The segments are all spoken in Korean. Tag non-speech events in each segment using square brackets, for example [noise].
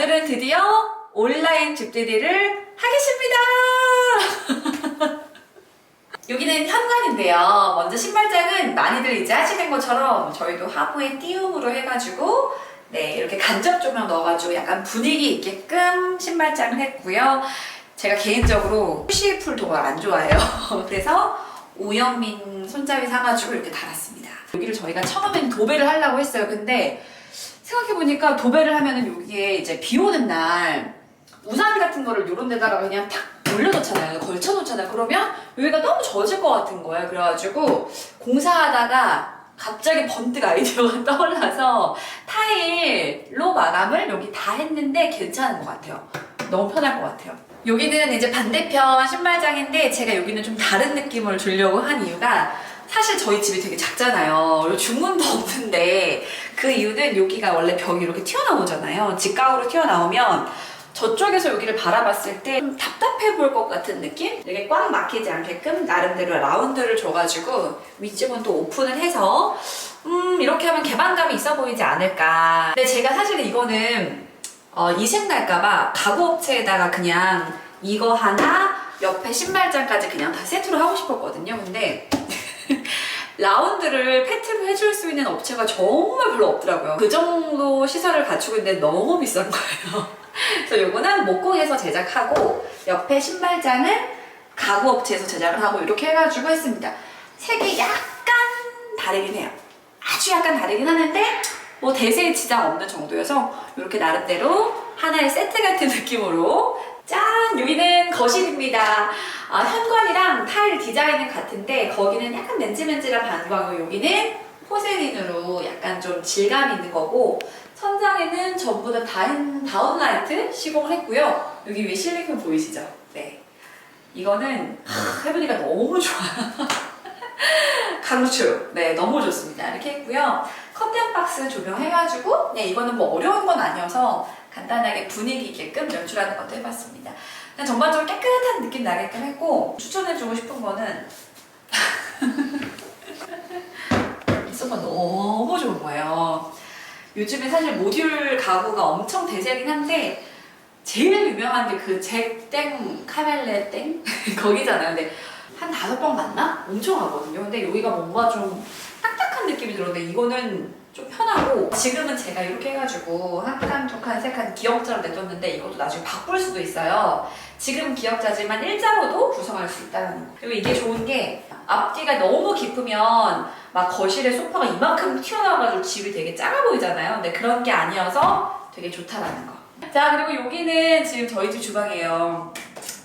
오늘은 드디어 온라인 집들이를 하겠습니다. [laughs] 여기는 현관인데요. 먼저 신발장은 많이들 이제 하시는 것처럼 저희도 하부에 띄움으로 해가지고 네 이렇게 간접 조명 넣어가지고 약간 분위기 있게끔 신발장을 했고요. 제가 개인적으로 푸시풀도 안 좋아해요. [laughs] 그래서 오영민 손잡이 사가지고 이렇게 달았습니다. 여기를 저희가 처음에는 도배를 하려고 했어요. 근데 생각해보니까 도배를 하면은 여기에 이제 비 오는 날 우산 같은 거를 요런 데다가 그냥 탁 올려놓잖아요. 걸쳐놓잖아요. 그러면 여기가 너무 젖을 것 같은 거예요. 그래가지고 공사하다가 갑자기 번뜩 아이디어가 [laughs] 떠올라서 타일로 마감을 여기 다 했는데 괜찮은 것 같아요. 너무 편할 것 같아요. 여기는 이제 반대편 신발장인데 제가 여기는 좀 다른 느낌을 주려고 한 이유가 사실 저희 집이 되게 작잖아요. 그리고 중문도 없는데 그 이유는 여기가 원래 벽이 이렇게 튀어나오잖아요. 직각으로 튀어나오면 저쪽에서 여기를 바라봤을 때 좀 답답해 보일 것 같은 느낌? 이렇게 꽉 막히지 않게끔 나름대로 라운드를 줘가지고 윗집은 또 오픈을 해서 음 이렇게 하면 개방감이 있어 보이지 않을까 근데 제가 사실 이거는 어, 이색 날까봐 가구 업체에다가 그냥 이거 하나 옆에 신발장까지 그냥 다 세트로 하고 싶었거든요 근데 [laughs] 라운드를 페트로 해줄 수 있는 업체가 정말 별로 없더라고요 그 정도 시설을 갖추고 있는데 너무 비싼 거예요 [laughs] 그래서 요거는 목공에서 제작하고 옆에 신발장은 가구 업체에서 제작을 하고 이렇게 해가지고 했습니다. 색이 약간 다르긴 해요. 아주 약간 다르긴 하는데 뭐 대세에 지장 없는 정도여서 이렇게 나름대로 하나의 세트 같은 [laughs] 느낌으로 짠! 여기는 거실입니다. 아, 현관이랑 타일 디자인은 같은데 거기는 약간 맨질맨질한 반광이고 여기는 포세린으로 약간 좀 질감 있는 거고 천장에는 전부 다 다운, 다운라이트 시공을 했고요. 여기 위에 실리콘 보이시죠? 네. 이거는 하, 해보니까 너무 좋아요. [laughs] 강추. 네, 너무 좋습니다. 이렇게 했고요. 컨텐 박스 조명해가지고, 네, 이거는 뭐 어려운 건 아니어서 간단하게 분위기 있게끔 연출하는 것도 해봤습니다. 그냥 전반적으로 깨끗한 느낌 나게끔 했고, 추천해주고 싶은 거는 [laughs] 이 소파 너무 좋은 거예요. 요즘에 사실 모듈 가구가 엄청 대세긴 한데 제일 유명한 게 그 잭땡 카멜레 땡 [laughs] 거기잖아요. 근데 한 다섯 번 갔나? 엄청 하거든요. 근데 여기가 뭔가 좀 딱딱 한 느낌이 들었는데 이거는 좀 편하고 지금은 제가 이렇게 해가지고 한 칸, 두 칸, 세 칸 기역자로 내뒀는데 이것도 나중에 바꿀 수도 있어요. 지금 기역자지만 일자로도 구성할 수 있다는 거. 그리고 이게 좋은 게 앞뒤가 너무 깊으면 막 거실에 소파가 이만큼 튀어나와가지고 집이 되게 작아 보이잖아요. 근데 그런 게 아니어서 되게 좋다라는 거. 자, 그리고 여기는 지금 저희 집 주방이에요.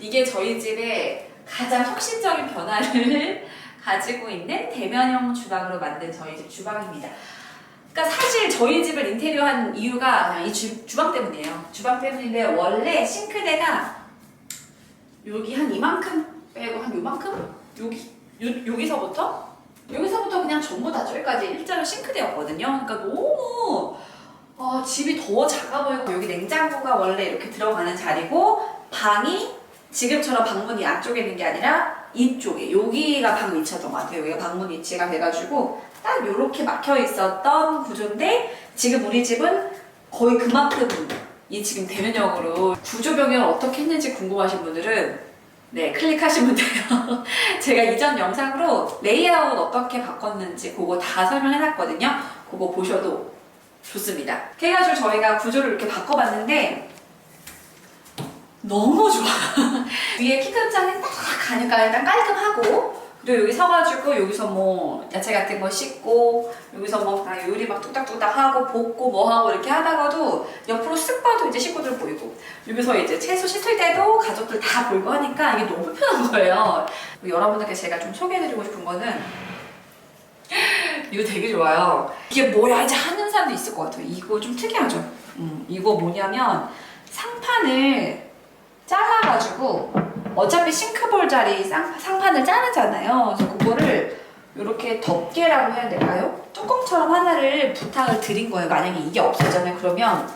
이게 저희 집의 가장 혁신적인 변화를 가지고 있는 대면형 주방으로 만든 저희 집 주방입니다. 그러니까 사실 저희 집을 인테리어 한 이유가 이 주, 주방 때문이에요. 주방 때문인데 원래 싱크대가 여기 한 이만큼 빼고 한 요만큼? 여기 요, 여기서부터 여기서부터 그냥 전부 다 저기까지 일자로 싱크대였거든요. 그러니까 너무 어, 집이 더 작아 보이고 여기 냉장고가 원래 이렇게 들어가는 자리고 방이 지금처럼 방문이 안쪽에 있는 게 아니라 이쪽에 여기가 방 위치였던 것 같아요. 여기가 방문 위치가 돼가지고 딱 이렇게 막혀 있었던 구조인데 지금 우리 집은 거의 그만큼 이 지금 대면형으로 구조 변경을 어떻게 했는지 궁금하신 분들은 네 클릭하시면 돼요. [laughs] 제가 이전 영상으로 레이아웃 어떻게 바꿨는지 그거 다 설명해놨거든요. 그거 보셔도 좋습니다. 그래가지고 저희가 구조를 이렇게 바꿔봤는데 너무 좋아. [laughs] 위에 키큰 장에 딱 가니까 일단 깔끔하고 그리고 여기 서가지고 여기서 뭐 야채 같은 거 씻고 여기서 뭐다 요리 막 뚝딱뚝딱 하고 볶고 뭐 하고 이렇게 하다가도 옆으로 쓱 봐도 이제 식구들 보이고 여기서 이제 채소 씻을 때도 가족들 다 보이고 하니까 이게 너무 편한 거예요. 여러분들께 제가 좀 소개해드리고 싶은 거는 이거 되게 좋아요. 이게 뭐야 이제 하는 사람도 있을 것 같아요. 이거 좀 특이하죠. 음, 이거 뭐냐면 상판을 잘라가지고 어차피 싱크볼 자리 상, 상판을 자르잖아요. 그래서 그거를 이렇게 덮개라고 해야 될까요? 뚜껑처럼 하나를 부탁을 드린 거예요. 만약에 이게 없어지잖아요. 그러면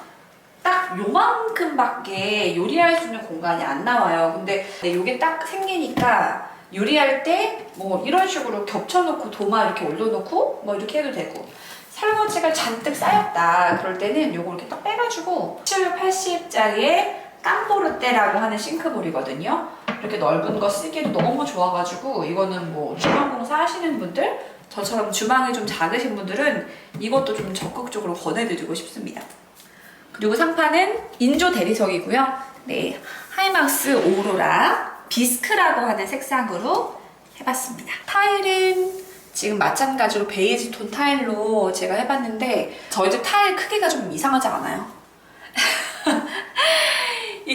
딱 요만큼밖에 요리할 수 있는 공간이 안 나와요. 근데 이게 딱 생기니까 요리할 때 뭐 이런 식으로 겹쳐놓고 도마 이렇게 올려놓고 뭐 이렇게 해도 되고 설거지가 잔뜩 쌓였다. 그럴 때는 요거 이렇게 딱 빼가지고 7, 80짜리의 깜보르떼라고 하는 싱크볼이거든요. 이렇게 넓은 거 쓰기도 너무 좋아가지고 이거는 뭐 주방 공사 하시는 분들 저처럼 주방이 좀 작으신 분들은 이것도 좀 적극적으로 권해드리고 싶습니다. 그리고 상판은 인조 대리석이고요. 네, 하이막스 오로라 비스크라고 하는 색상으로 해봤습니다. 타일은 지금 마찬가지로 베이지 톤 타일로 제가 해봤는데 저희 집 타일 크기가 좀 이상하지 않아요?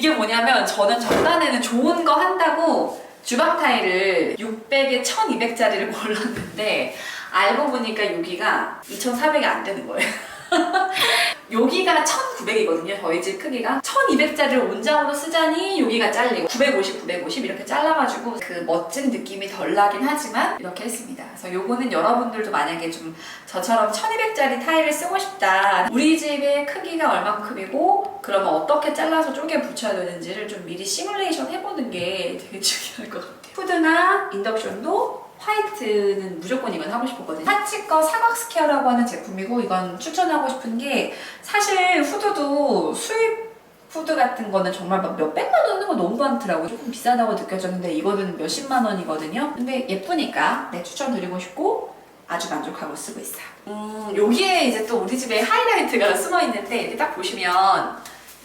이게 뭐냐면 저는 전단에는 좋은 거 한다고 주방 타일을 600에 1200짜리를 [laughs] 골랐는데 알고 보니까 여기가 2400이 안 되는 거예요. [laughs] 여기가 1900이거든요. 저희 집 크기가 1200짜리를 온장으로 쓰자니 여기가 잘리고 950, 950 이렇게 잘라가지고 그 멋진 느낌이 덜 나긴 하지만 이렇게 했습니다. 그래서 요거는 여러분들도 만약에 좀 저처럼 1200짜리 타일을 쓰고 싶다. 우리 집의 크기가 얼만큼이고 그러면 어떻게 잘라서 쪼개 붙여야 되는지를 좀 미리 시뮬레이션 해보는 게 되게 중요할 것 같아요. 푸드나 인덕션도 화이트는 무조건 이건 하고 싶었거든요. 파치거 사각 스퀘어라고 하는 제품이고 이건 추천하고 싶은 게 사실 후드도 수입 후드 같은 거는 정말 막 몇백만 원 하는 거 너무 많더라고요. 조금 비싸다고 느껴졌는데 이거는 몇십만 원이거든요. 근데 예쁘니까 네, 추천드리고 싶고 아주 만족하고 쓰고 있어요. 음, 여기에 이제 또 우리 집에 하이라이트가 숨어 있는데 딱 보시면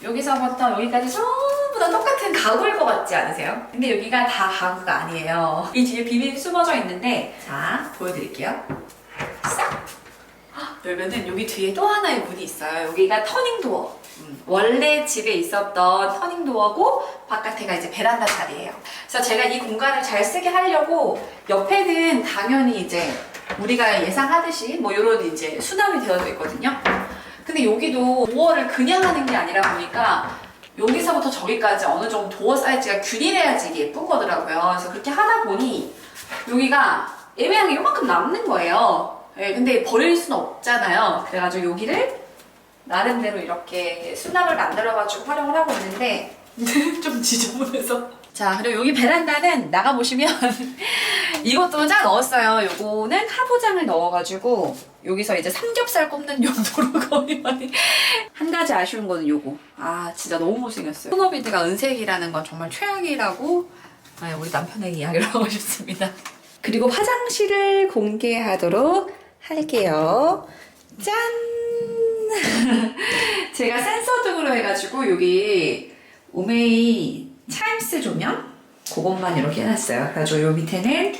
여기서부터 여기까지 전부 다 똑같은 가구일 것 같지 않으세요? 근데 여기가 다 가구가 아니에요. 이 뒤에 비밀이 숨어져 있는데 자 보여드릴게요. 싹 헉, 열면은 여기 뒤에 또 하나의 문이 있어요. 여기가 터닝 도어. 음, 원래 집에 있었던 터닝 도어고 바깥에가 이제 베란다 자리예요. 그래서 제가 이 공간을 잘 쓰게 하려고 옆에는 당연히 이제 우리가 예상하듯이 뭐 이런 이제 수납이 되어져 있거든요. 근데 여기도 도어를 그냥 하는 게 아니라 보니까 여기서부터 저기까지 어느 정도 도어 사이즈가 균일해야지 이게 예쁜 거더라고요. 그래서 그렇게 하다 보니 여기가 애매하게 요만큼 남는 거예요. 예, 근데 버릴 수는 없잖아요. 그래가지고 여기를 나름대로 이렇게 수납을 만들어가지고 활용을 하고 있는데 [laughs] 좀 지저분해서. 자, 그리고 여기 베란다는 나가보시면 이것도 쫙 넣었어요. 요거는 하부장을 넣어가지고 여기서 이제 삼겹살 굽는 용도로 [laughs] 거의 많이 한 가지 아쉬운 거는 요거. 아, 진짜 너무 못생겼어요. 소노비드가 은색이라는 건 정말 최악이라고 아, 우리 남편에게 이야기를 하고 싶습니다. 그리고 화장실을 공개하도록 할게요. 짠! [laughs] 제가 센서 등으로 해가지고 여기 오메이 차임스 조명 그것만 이렇게 해놨어요. 그래가지고 요 밑에는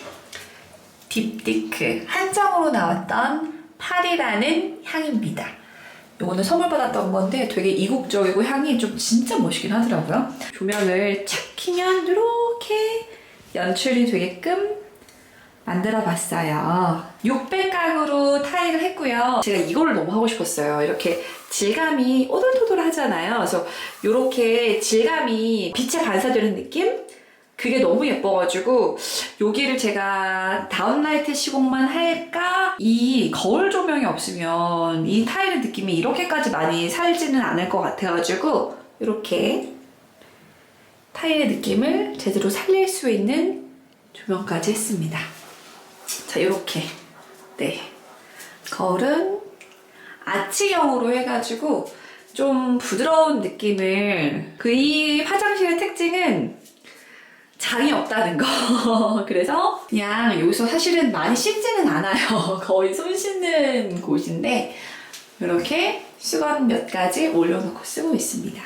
딥디크 한정으로 나왔던 파리라는 향입니다. 요거는 선물 받았던 건데 되게 이국적이고 향이 좀 진짜 멋있긴 하더라고요. 조명을 착 키면 이렇게 연출이 되게끔 만들어 봤어요. 600각으로 타일을 했고요. 제가 이거를 너무 하고 싶었어요. 이렇게 질감이 오돌토돌 하잖아요. 그래서 이렇게 질감이 빛에 반사되는 느낌? 그게 너무 예뻐가지고 여기를 제가 다운라이트 시공만 할까? 이 거울 조명이 없으면 이 타일의 느낌이 이렇게까지 많이 살지는 않을 것 같아가지고 이렇게 타일의 느낌을 제대로 살릴 수 있는 조명까지 했습니다. 자, 이렇게. 네. 거울은 아치형으로 해가지고 좀 부드러운 느낌을 그 이 화장실의 특징은 장이 없다는 거. [laughs] 그래서 그냥 여기서 사실은 많이 씻지는 않아요. [laughs] 거의 손 씻는 곳인데 이렇게 수건 몇 가지 올려놓고 쓰고 있습니다.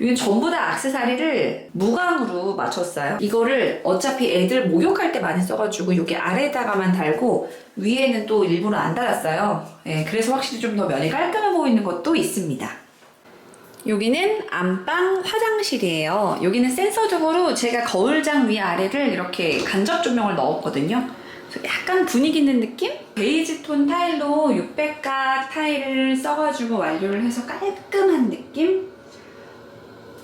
이건 전부 다 악세사리를 무광으로 맞췄어요. 이거를 어차피 애들 목욕할 때 많이 써가지고 여기 아래에다가만 달고 위에는 또 일부러 안 달았어요. 예, 그래서 확실히 좀 더 면이 깔끔해 보이는 것도 있습니다. 여기는 안방 화장실이에요. 여기는 센서적으로 제가 거울장 위 아래를 이렇게 간접 조명을 넣었거든요. 약간 분위기 있는 느낌? 베이지 톤 타일로 600각 타일을 써가지고 완료를 해서 깔끔한 느낌?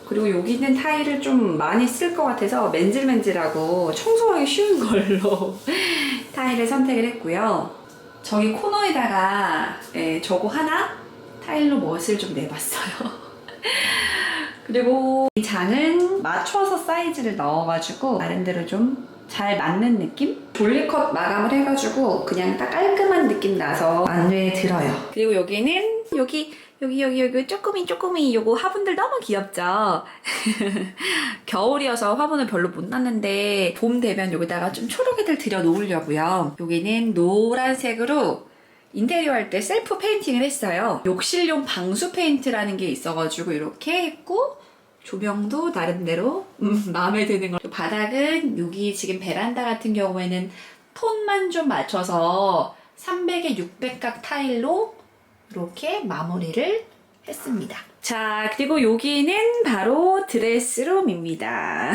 그리고 여기 있는 타일을 좀 많이 쓸 것 같아서 맨질맨질하고 청소하기 쉬운 걸로 [laughs] 타일을 선택을 했고요. 저기 코너에다가 예, 저거 하나 타일로 멋을 좀 내봤어요. [laughs] 그리고 이 장은 맞춰서 사이즈를 넣어가지고 나름대로 좀 잘 맞는 느낌? 볼리컷 마감을 해가지고 그냥 딱 깔끔한 느낌 나서 마음에 들어요. 그리고 여기는 여기 여기 여기 여기 쪼꼬미 쪼꼬미 요거 화분들 너무 귀엽죠? [laughs] 겨울이어서 화분을 별로 못 놨는데 봄 되면 여기다가 좀 초록이들 들여 놓으려고요. 여기는 노란색으로 인테리어 할 때 셀프 페인팅을 했어요. 욕실용 방수 페인트라는 게 있어가지고 이렇게 했고 조명도 나름대로 음, 마음에 드는 거. 바닥은 여기 지금 베란다 같은 경우에는 톤만 좀 맞춰서 300에 600각 타일로 이렇게 마무리를 했습니다. 자, 그리고 여기는 바로 드레스룸입니다.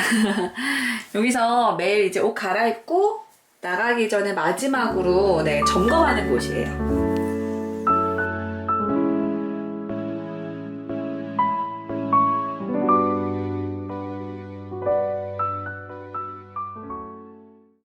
[laughs] 여기서 매일 이제 옷 갈아입고 나가기 전에 마지막으로 네, 점검하는 곳이에요.